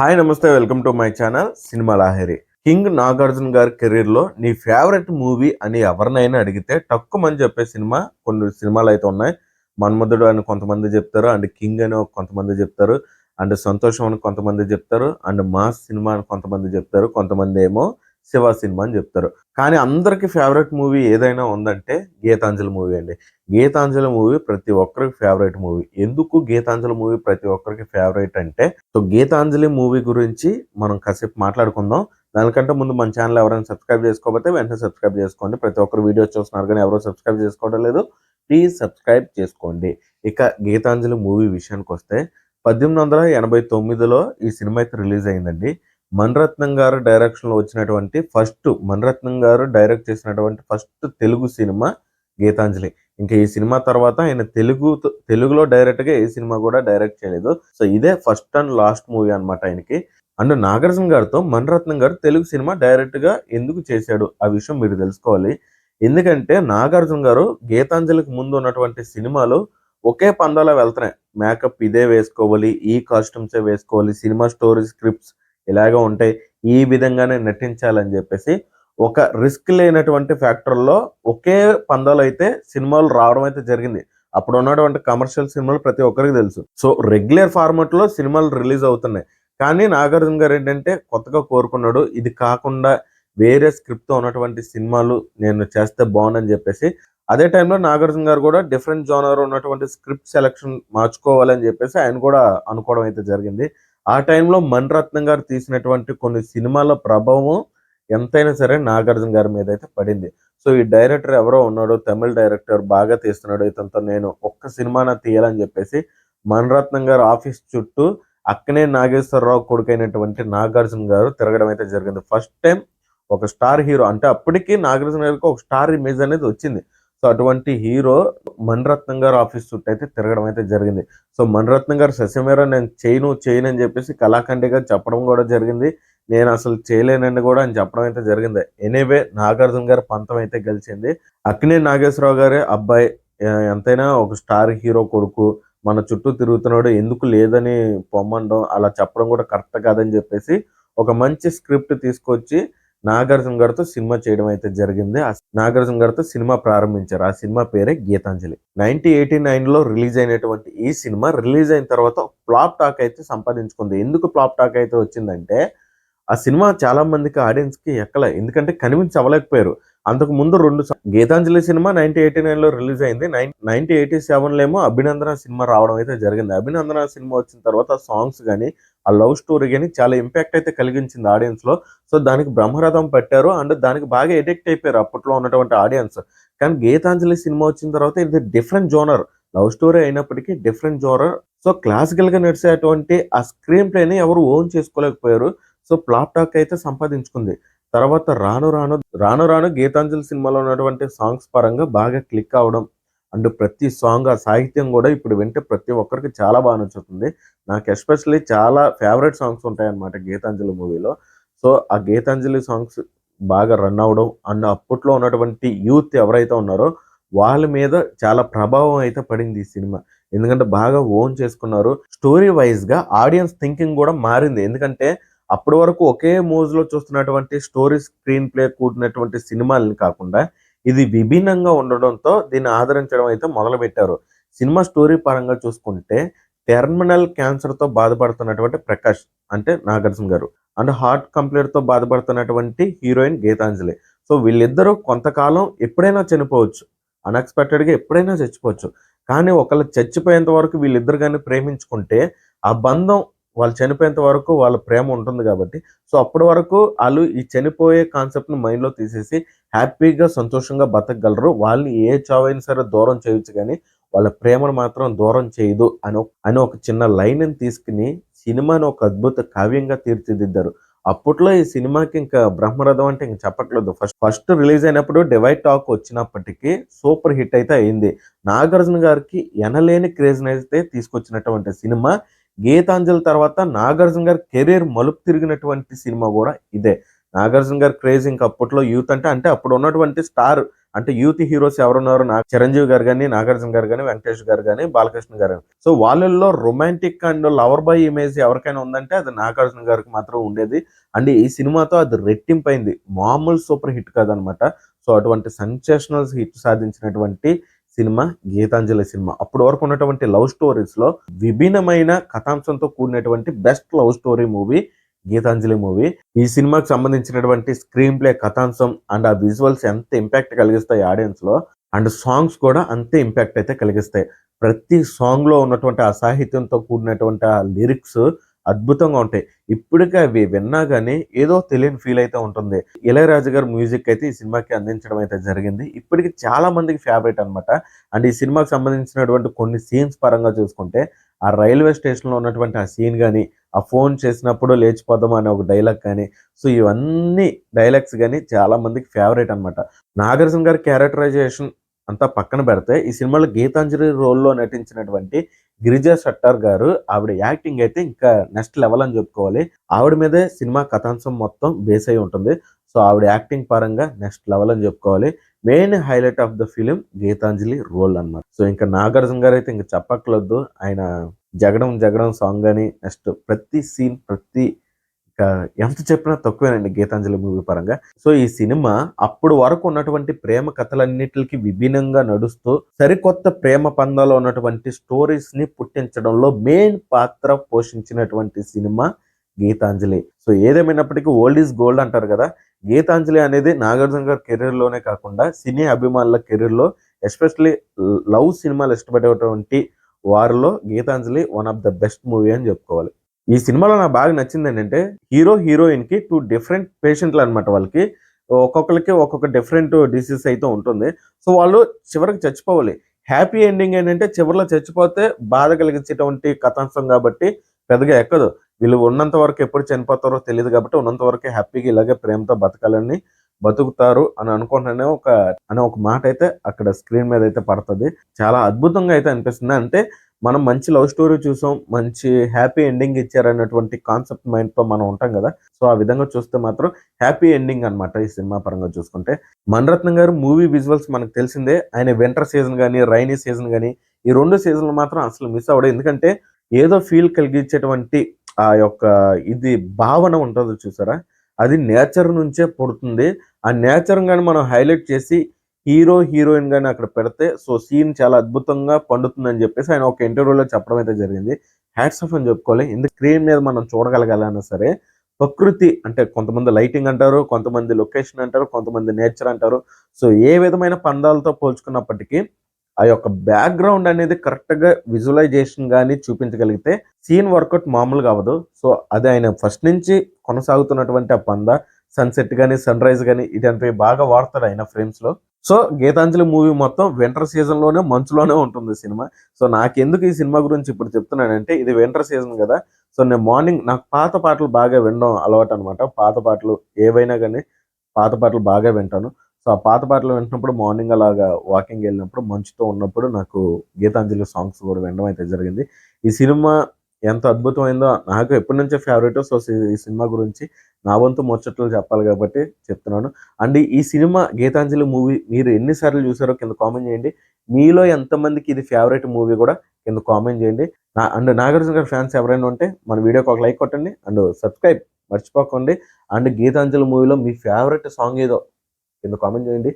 Hi నమస్తే welcome to my channel cinema Lahari. King Nagarjuna గారి కెరీర్లో నీ ఫేవరెట్ మూవీ అని ఎవరినైనా అడిగితే తక్కువమని చెప్పే సినిమా కొన్ని సినిమాలు అయితే ఉన్నాయి. మన్మధుడు అని కొంతమంది చెప్తారు అండ్ కింగ్ అని కొంతమంది చెప్తారు అండ్ సంతోషం అని కొంతమంది చెప్తారు అండ్ మాస్ సినిమా అని కొంతమంది చెప్తారు కొంతమంది ఏమో శివ సినిమా అని చెప్తారు. కానీ అందరికి ఫేవరెట్ మూవీ ఏదైనా ఉందంటే గీతాంజలి మూవీ అండి. గీతాంజలి మూవీ ప్రతి ఒక్కరికి ఫేవరెట్ మూవీ. ఎందుకు గీతాంజలి మూవీ ప్రతి ఒక్కరికి ఫేవరెట్ అంటే సో గీతాంజలి మూవీ గురించి మనం కాసేపు మాట్లాడుకుందాం. దానికంటే ముందు మన ఛానల్ ఎవరైనా సబ్స్క్రైబ్ చేసుకోకపోతే వెంటనే సబ్స్క్రైబ్ చేసుకోండి. ప్రతి ఒక్కరు వీడియోస్ చూస్తున్నారు కానీ ఎవరో సబ్స్క్రైబ్ చేసుకోవడం లేదు. ప్లీజ్ సబ్స్క్రైబ్ చేసుకోండి. ఇక గీతాంజలి మూవీ విషయానికి వస్తే పద్దెనిమిది వందల ఎనభై తొమ్మిదిలో ఈ సినిమా అయితే రిలీజ్ అయిందండి. మణరత్నం గారు డైరెక్షన్లో వచ్చినటువంటి ఫస్ట్ మణరత్నం గారు డైరెక్ట్ చేసినటువంటి ఫస్ట్ తెలుగు సినిమా గీతాంజలి. ఇంకా ఈ సినిమా తర్వాత ఆయన తెలుగు తెలుగులో డైరెక్ట్గా ఏ సినిమా కూడా డైరెక్ట్ చేయలేదు. సో ఇదే ఫస్ట్ అండ్ లాస్ట్ మూవీ అనమాట ఆయనకి. అండ్ నాగార్జున గారితో మణరత్నం గారు తెలుగు సినిమా డైరెక్ట్గా ఎందుకు చేశాడు? ఆ విషయం మీరు తెలుసుకోవాలి. ఎందుకంటే నాగార్జున గారు గీతాంజలికి ముందు ఉన్నటువంటి సినిమాలు ఒకే పందాలో వెళ్తున్నాయి. మేకప్ ఇదే వేసుకోవాలి ఈ కాస్ట్యూమ్సే వేసుకోవాలి సినిమా స్టోరీ స్క్రిప్ట్స్ ఇలాగ ఉంటాయి. ఈ విధంగానే నటించాలని చెప్పేసి ఒక రిస్క్ లేనటువంటి ఫ్యాక్టర్లో ఒకే పందాలు అయితే సినిమాలు రావడం అయితే జరిగింది. అప్పుడు ఉన్నటువంటి కమర్షియల్ సినిమాలు ప్రతి ఒక్కరికి తెలుసు. సో రెగ్యులర్ ఫార్మాట్లో సినిమాలు రిలీజ్ అవుతున్నాయి. కానీ నాగార్జున గారు ఏంటంటే కొత్తగా కోరుకున్నాడు ఇది కాకుండా వేరే స్క్రిప్ట్తో ఉన్నటువంటి సినిమాలు నేను చేస్తే బాగుందని చెప్పేసి. అదే టైంలో నాగార్జున గారు కూడా డిఫరెంట్ జోనర్ ఉన్నటువంటి స్క్రిప్ట్ సెలెక్షన్ మార్చుకోవాలని చెప్పేసి ఆయన కూడా అనుకోవడం అయితే జరిగింది. ఆ టైంలో మణిరత్నం గారు తీసినటువంటి కొన్ని సినిమాల ప్రభావం ఎంతైనా సరే నాగార్జున గారి మీద అయితే పడింది. సో ఈ డైరెక్టర్ ఎవరో ఉన్నాడో తమిళ డైరెక్టర్ బాగా తీస్తున్నాడు ఇతనితో నేను ఒక్క సినిమాన తీయాలని చెప్పేసి మణిరత్నం గారు ఆఫీస్ చుట్టూ అక్కనే నాగేశ్వరరావు కొడుకైనటువంటి నాగార్జున గారు తిరగడం అయితే జరిగింది. ఫస్ట్ టైం ఒక స్టార్ హీరో అంటే అప్పటికి నాగార్జున గారికి ఒక స్టార్ ఇమేజ్ అనేది వచ్చింది. సో అటువంటి హీరో మణిరత్నం గారు ఆఫీస్ చుట్టూ అయితే తిరగడం అయితే జరిగింది. సో మణిరత్నం గారు ససిమేర నేను చేయను చేయను అని చెప్పేసి కళాఖండిగా చెప్పడం కూడా జరిగింది. నేను అసలు చేయలేనని కూడా అని చెప్పడం అయితే జరిగింది. ఎనీవే నాగార్జున గారు పంతం అయితే గెలిచింది. అక్కినే నాగేశ్వరరావు గారి అబ్బాయి ఎంతైనా ఒక స్టార్ హీరో కొడుకు మన చుట్టూ తిరుగుతున్నాడు ఎందుకు లేదని పొమ్మండం అలా చెప్పడం కూడా కరెక్ట్ కాదని చెప్పేసి ఒక మంచి స్క్రిప్ట్ తీసుకొచ్చి నాగార్జున గారితో సినిమా చేయడం అయితే జరిగింది. ఆ నాగార్జున గారితో సినిమా ప్రారంభించారు. ఆ సినిమా పేరే గీతాంజలి. నైన్టీన్ ఎయిటీ నైన్లో రిలీజ్ అయినటువంటి ఈ సినిమా రిలీజ్ అయిన తర్వాత ఫ్లాప్ టాక్ అయితే సంపాదించుకుంది. ఎందుకు ఫ్లాప్ టాక్ అయితే వచ్చిందంటే ఆ సినిమా చాలా మందికి ఆడియన్స్కి ఎక్కలే ఎందుకంటే కనిపించి అవ్వలేకపోయారు అంతకు ముందు రెండు గీతాంజలి సినిమా నైన్టీ ఎయిటీ నైన్లో రిలీజ్ అయింది. నైన్ నైన్టీ ఎయిటీ సెవెన్లో ఏమో అభినందన సినిమా రావడం అయితే జరిగింది. అభినందన సినిమా వచ్చిన తర్వాత సాంగ్స్ కానీ ఆ లవ్ స్టోరీ కానీ చాలా ఇంపాక్ట్ అయితే కలిగించింది ఆడియన్స్లో సో దానికి బ్రహ్మరథం పెట్టారు అండ్ దానికి బాగా ఎడిక్ట్ అయిపోయారు అప్పట్లో ఉన్నటువంటి ఆడియన్స్. కానీ గీతాంజలి సినిమా వచ్చిన తర్వాత ఇది డిఫరెంట్ జోనర్. లవ్ స్టోరీ అయినప్పటికీ డిఫరెంట్ జోనర్. సో క్లాసికల్గా నడిచేటువంటి ఆ స్క్రీన్ ప్లేని ఎవరు ఓన్ చేసుకోలేకపోయారు. సో ప్లాప్ టాక్ అయితే సంపాదించుకుంది. తర్వాత రాను రాను రాను రాను గీతాంజలి సినిమాలో ఉన్నటువంటి సాంగ్స్ పరంగా బాగా క్లిక్ అవడం అండ్ ప్రతి సాంగ్ ఆ సాహిత్యం కూడా ఇప్పుడు వింటే ప్రతి ఒక్కరికి చాలా బాగా నచ్చుతుంది. నాకు ఎస్పెషల్లీ చాలా ఫేవరెట్ సాంగ్స్ ఉంటాయన్నమాట గీతాంజలి మూవీలో. సో ఆ గీతాంజలి సాంగ్స్ బాగా రన్ అవడం అండ్ అప్పట్లో ఉన్నటువంటి యూత్ ఎవరైతే ఉన్నారో వాళ్ళ మీద చాలా ప్రభావం అయితే పడింది ఈ సినిమా. ఎందుకంటే బాగా ఓన్ చేసుకున్నారు. స్టోరీ వైజ్గా ఆడియన్స్ థింకింగ్ కూడా మారింది. ఎందుకంటే అప్పటి వరకు ఒకే మోజులో చూస్తున్నటువంటి స్టోరీ స్క్రీన్ ప్లే కూడినటువంటి సినిమాలని కాకుండా ఇది విభిన్నంగా ఉండడంతో దీన్ని ఆదరించడం అయితే మొదలుపెట్టారు. సినిమా స్టోరీ పరంగా చూసుకుంటే టెర్మినల్ క్యాన్సర్తో బాధపడుతున్నటువంటి ప్రకాష్ అంటే నాగార్జున గారు అండ్ హార్ట్ కంప్లీట్తో బాధపడుతున్నటువంటి హీరోయిన్ గీతాంజలి. సో వీళ్ళిద్దరూ కొంతకాలం ఎప్పుడైనా చనిపోవచ్చు. అన్ఎక్స్పెక్టెడ్గా ఎప్పుడైనా చచ్చిపోవచ్చు. కానీ ఒకళ్ళు చచ్చిపోయేంత వరకు వీళ్ళిద్దరు కానీ ప్రేమించుకుంటే ఆ బంధం వాళ్ళు చనిపోయేంత వరకు వాళ్ళ ప్రేమ ఉంటుంది కాబట్టి. సో అప్పటి వరకు వాళ్ళు ఈ చనిపోయే కాన్సెప్ట్ని మైండ్లో తీసేసి హ్యాపీగా సంతోషంగా బతకగలరు. వాళ్ళని ఏ చావైనా సరే దూరం చేయొచ్చు కానీ వాళ్ళ ప్రేమను మాత్రం దూరం చేయదు అని అని ఒక చిన్న లైన్ తీసుకుని సినిమాను ఒక అద్భుత కావ్యంగా తీర్చిదిద్దారు. అప్పట్లో ఈ సినిమాకి ఇంకా బ్రహ్మరథం అంటే ఇంక చెప్పట్లేదు. ఫస్ట్ ఫస్ట్ రిలీజ్ అయినప్పుడు డివైడ్ టాక్ వచ్చినప్పటికీ సూపర్ హిట్ అయితే అయింది. నాగార్జున గారికి ఎనలేని క్రేజ్ అయితే తీసుకొచ్చినటువంటి సినిమా గీతాంజలి తర్వాత నాగార్జున గారి కెరీర్ మలుపు తిరిగినటువంటి సినిమా కూడా ఇదే. నాగార్జున గారి క్రేజ్ ఇంకా అప్పట్లో యూత్ అంటే అంటే అప్పుడు ఉన్నటువంటి స్టార్ అంటే యూత్ హీరోస్ ఎవరున్నారు? నా చిరంజీవి గారు కానీ నాగార్జున గారు కానీ వెంకటేష్ గారు కానీ బాలకృష్ణ గారు కానీ సో వాళ్ళల్లో romantic and lover boy image ఎవరికైనా ఉందంటే అది నాగార్జున గారికి మాత్రం ఉండేది. అండ్ ఈ సినిమాతో అది రెట్టింపైంది. మామూలు సూపర్ హిట్ కాదనమాట. సో అటువంటి సెన్సేషనల్ హిట్ సాధించినటువంటి సినిమా గీతాంజలి సినిమా. అప్పటి వరకు ఉన్నటువంటి లవ్ స్టోరీస్లో విభిన్నమైన కథాంశంతో కూడినటువంటి best love story movie Gitanjali movie. ఈ సినిమాకి సంబంధించినటువంటి స్క్రీన్ ప్లే కథాంశం అండ్ ఆ విజువల్స్ ఎంత ఇంపాక్ట్ కలిగిస్తాయి ఆడియన్స్లో అండ్ సాంగ్స్ కూడా అంతే ఇంపాక్ట్ అయితే కలిగిస్తాయి. ప్రతి సాంగ్లో ఉన్నటువంటి ఆ సాహిత్యంతో కూడినటువంటి ఆ లిరిక్స్ అద్భుతంగా ఉంటాయి. ఇప్పటికే అవి విన్నా కానీ ఏదో తెలియని ఫీల్ అయితే ఉంటుంది. ఇళయరాజు గారు మ్యూజిక్ అయితే ఈ సినిమాకి అందించడం అయితే జరిగింది. ఇప్పటికి చాలా మందికి ఫేవరెట్ అనమాట అండ్ ఈ సినిమాకి సంబంధించినటువంటి కొన్ని సీన్స్ పరంగా చూసుకుంటే ఆ రైల్వే స్టేషన్లో ఉన్నటువంటి ఆ సీన్ కానీ ఆ ఫోన్ చేసినప్పుడు లేచిపోదాం అనే ఒక డైలాగ్ కానీ సో ఇవన్నీ డైలాగ్స్ కానీ చాలా మందికి ఫేవరెట్ అన్నమాట. నాగార్జున గారి క్యారెక్టరైజేషన్ అంతా పక్కన పెడితే ఈ సినిమాలో గీతాంజలి రోల్లో నటించినటువంటి గిరిజా షట్టర్ గారు ఆవిడ యాక్టింగ్ అయితే ఇంకా నెక్స్ట్ లెవెల్ అని చెప్పుకోవాలి. ఆవిడ మీదే సినిమా కథాంశం మొత్తం బేస్ అయి ఉంటుంది. సో ఆవిడ యాక్టింగ్ పరంగా నెక్స్ట్ లెవెల్ అని చెప్పుకోవాలి. Main highlight of the film Gitanjali role అన్నమాట. సో ఇంకా నాగార్జున గారు అయితే ఇంకా చెప్పక్కర్లేదు. ఆయన జగడం జగడం సాంగ్ అని నెక్స్ట్ ప్రతి సీన్ ప్రతి ఎంత చెప్పినా తక్కువేనండి గీతాంజలి మూవీ పరంగా. సో ఈ సినిమా అప్పుడు వరకు ఉన్నటువంటి ప్రేమ కథలన్నిటికి విభిన్నంగా నడుస్తూ సరికొత్త ప్రేమ పందాలో ఉన్నటువంటి స్టోరీస్ని పుట్టించడంలో మెయిన్ పాత్ర పోషించినటువంటి సినిమా గీతాంజలి. సో ఏదేమైనప్పటికీ ఓల్డ్ ఈజ్ గోల్డ్ అంటారు కదా. గీతాంజలి అనేది నాగార్జున గారి కెరీర్లోనే కాకుండా సినీ అభిమానుల కెరీర్లో ఎస్పెషలీ ఎస్పెషల్లీ లవ్ సినిమాలు ఇష్టపడేటువంటి వారిలో Gitanjali one of the best movie అని చెప్పుకోవాలి. ఈ సినిమాలో నాకు బాగా నచ్చింది ఏంటంటే హీరో హీరోయిన్కి టూ డిఫరెంట్ పేషెంట్లు అనమాట వాళ్ళకి. ఒక్కొక్కరికి ఒక్కొక్క డిఫరెంట్ డిసీజ్ అయితే ఉంటుంది. సో వాళ్ళు చివరికి చచ్చిపోవాలి. హ్యాపీ ఎండింగ్ ఏంటంటే చివరిలో చచ్చిపోతే బాధ కలిగించేటువంటి కథాంశం కాబట్టి పెద్దగా ఎక్కదు. వీళ్ళు ఉన్నంత వరకు ఎప్పుడు చనిపోతారో తెలియదు కాబట్టి ఉన్నంత వరకు హ్యాపీగా ఇలాగే ప్రేమతో బతకాలని బతుకుతారు అని అనుకుంటున్నానే ఒక అనే ఒక మాట అయితే అక్కడ స్క్రీన్ మీద అయితే పడుతుంది. చాలా అద్భుతంగా అయితే అనిపిస్తుంది. అంటే మనం మంచి లవ్ స్టోరీ చూసాం మంచి హ్యాపీ ఎండింగ్ ఇచ్చారన్నటువంటి కాన్సెప్ట్ మైండ్తో మనం ఉంటాం కదా. సో ఆ విధంగా చూస్తే మాత్రం హ్యాపీ ఎండింగ్ అనమాట ఈ సినిమా పరంగా చూసుకుంటే. మణరత్నం గారు మూవీ విజువల్స్ మనకు తెలిసిందే. ఆయన వింటర్ సీజన్ కానీ రైనీ సీజన్ కానీ ఈ రెండు సీజన్లు మాత్రం అసలు మిస్ అవ్వడం. ఎందుకంటే ఏదో ఫీల్ కలిగించేటువంటి ఆ యొక్క ఇది భావన ఉంటుంది చూసారా? అది నేచర్ నుంచే పుడుతుంది. ఆ నేచర్ కానీ మనం హైలైట్ చేసి హీరో హీరోయిన్ గాని అక్కడ పెడితే సో సీన్ చాలా అద్భుతంగా పండుతుందని చెప్పేసి ఆయన ఒక ఇంటర్వ్యూలో చెప్పడం అయితే జరిగింది. హ్యాట్స్ ఆఫ్ అని చెప్పుకోవాలి. ఎందుకు స్క్రీన్ మీద మనం చూడగలగాలన్నా సరే ప్రకృతి అంటే కొంతమంది లైటింగ్ అంటారు కొంతమంది లొకేషన్ అంటారు కొంతమంది నేచర్ అంటారు. సో ఏ విధమైన పందాలతో పోల్చుకున్నప్పటికీ ఆ యొక్క బ్యాక్గ్రౌండ్ అనేది కరెక్ట్గా విజువలైజేషన్ కానీ చూపించగలిగితే సీన్ వర్కౌట్ మామూలుగా అవ్వదు. సో అది ఆయన ఫస్ట్ నుంచి కొనసాగుతున్నటువంటి ఆ పంద సన్సెట్ కానీ సన్ రైజ్ కానీ ఇదంతా బాగా వాడతాడు ఆయన ఫ్రేమ్స్లో సో గీతాంజలి మూవీ మొత్తం వింటర్ సీజన్లోనే మంచులోనే ఉంటుంది సినిమా. సో నాకెందుకు ఈ సినిమా గురించి ఇప్పుడు చెప్తున్నానంటే ఇది వింటర్ సీజన్ కదా. సో నేను మార్నింగ్ నాకు పాత పాటలు బాగా వినడం అలవాటు అనమాట పాత పాటలు ఏవైనా కానీ పాత పాటలు బాగా వింటాను. సో ఆ పాత పాటలు వింటున్నప్పుడు మార్నింగ్ అలాగా వాకింగ్ వెళ్ళినప్పుడు మంచుతో ఉన్నప్పుడు నాకు గీతాంజలి సాంగ్స్ కూడా వినడం అయితే జరిగింది. ఈ సినిమా ఎంత అద్భుతమైందో నాకు ఎప్పటి నుంచో ఫేవరెట్ సో ఈ సినిమా గురించి నా వంతు ముచ్చట్లు చెప్పాలి కాబట్టి చెప్తున్నాను. అండ్ ఈ సినిమా గీతాంజలి మూవీ మీరు ఎన్నిసార్లు చూసారో కింద కామెంట్ చేయండి. మీలో ఎంతమందికి ఇది ఫేవరెట్ మూవీ కూడా కింద కామెంట్ చేయండి. నా అండ్ నాగార్జున గారి ఫ్యాన్స్ ఎవరైనా ఉంటే మన వీడియోకి ఒక లైక్ కొట్టండి అండ్ సబ్స్క్రైబ్ మర్చిపోకండి. అండ్ గీతాంజలి మూవీలో మీ ఫేవరెట్ సాంగ్ ఏదో కింద కామెంట్ చేయండి.